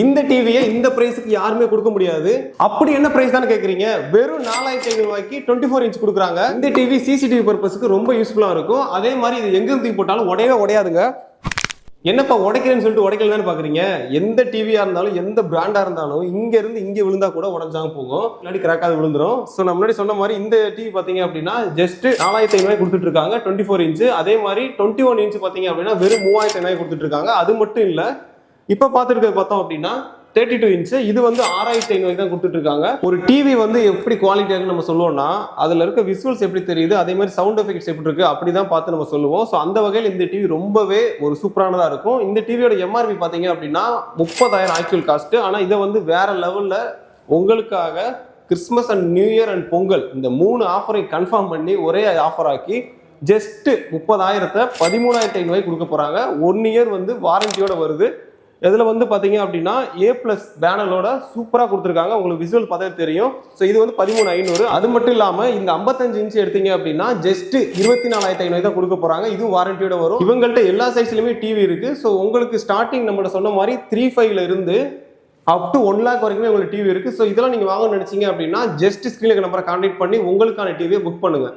இந்த டிவியை இந்த பிரைஸுக்கு யாருமே கொடுக்க முடியாது. அப்படி என்ன பிரைஸ் தான் கேட்குறீங்க வெறும் நாலாயிரத்தி ஐநூறு ரூபாய்க்கு டுவெண்ட்டி ஃபோர் இன்ச் கொடுக்குறாங்க. இந்த டிவி சிசிடிவி பர்பஸ்க்கு ரொம்ப யூஸ்ஃபுல்லாக இருக்கும். அதே மாதிரி இது எங்கேருந்து தூக்கி போட்டாலும் உடையவே உடையாதுங்க. என்னப்பா உடைக்கிறேன்னு சொல்லிட்டு உடைக்கலன்னு பாக்குறீங்க? எந்த டிவியா இருந்தாலும் எந்த பிராண்டா இருந்தாலும் இங்க இருந்து இங்க விழுந்தா கூட உடஞ்சாங்க போகும். இல்லாட்டி கிராக்காது விழுந்துரும். ஸோ நான் முன்னாடி சொன்ன மாதிரி இந்த டிவி பாத்தீங்க அப்படின்னா ஜஸ்ட் நாலாயிரத்தி ஐநூறு கொடுத்துட்டு இருக்காங்க டுவெண்ட்டி ஃபோர் இன்ச் அதே மாதிரி டுவெண்ட்டி ஒன் இன்ச் பாத்தீங்க அப்படின்னா வெறும் மூவாயிரத்தி ஐநூறு கொடுத்துட்டு இருக்காங்க. அது மட்டும் இல்லை இப்ப பாத்துருக்கிறது பார்த்தோம் அப்படின்னா தேர்ட்டி டூ இன்ச் இது வந்து ஆறாயிரத்தி ஐநூறு தான் கொடுத்துட்டு இருக்காங்க ஒரு டிவி வந்து எப்படி குவாலிட்டி இருக்குன்னு நம்ம சொல்லுவோம்னா அதுல இருக்க விசுவல்ஸ் எப்படி தெரியுது அதே மாதிரி சவுண்ட் எஃபெக்ட்ஸ் எப்படி இருக்கு அப்படிதான் பார்த்து நம்ம சொல்லுவோம். ஸோ அந்த வகையில் இந்த டிவி ரொம்பவே ஒரு சூப்பரானதா இருக்கும். இந்த டிவியோட எம்ஆர்பி பாத்தீங்க அப்படின்னா முப்பதாயிரம் ஆக்சுவல் காஸ்ட் ஆனா இதை வந்து வேற லெவல்ல உங்களுக்காக Christmas and new year and Pongal இந்த மூணு ஆஃபரை கன்ஃபார்ம் பண்ணி ஒரே ஆஃபர் ஆக்கி ஜஸ்ட் முப்பதாயிரத்தை பதிமூணாயிரத்தி ஐநூறு கொடுக்க போறாங்க. ஒன் இயர் வந்து வாரண்டியோட வருது. இதில் வந்து பார்த்தீங்க அப்படின்னா ஏ ப்ளஸ் பேனலோட சூப்பராக கொடுத்துருக்காங்க. உங்களுக்கு விசுவல் பார்த்தா தெரியும். ஸோ இது வந்து பதிமூணு ஐநூறு. அது மட்டும் இல்லாமல் இந்த ஐம்பத்தஞ்சு இன்ச்சு எடுத்தீங்க அப்படின்னா ஜஸ்ட் இருபத்தி நாலாயிரத்தி ஐநூறு தான் கொடுக்க போகிறாங்க இதுவும் வாரண்டியோட வரும். இவங்கள்ட்ட எல்லா சைஸ்லையுமே டிவி இருக்குது ஸோ உங்களுக்கு ஸ்டார்டிங் நம்மளோட சொன்ன மாதிரி த்ரீ ஃபைவ்ல இருந்து அப் டு ஒன் லேக் வரைக்குமே உங்களுக்கு டிவி இருக்குது ஸோ இதெல்லாம் நீங்கள் வாங்கணும்னு நினச்சிங்க அப்படின்னா ஜஸ்ட் ஸ்க்ரீனுக்கு நம்பரை கான்டாக்ட் பண்ணி உங்களுக்கான டிவியை புக் பண்ணுங்கள்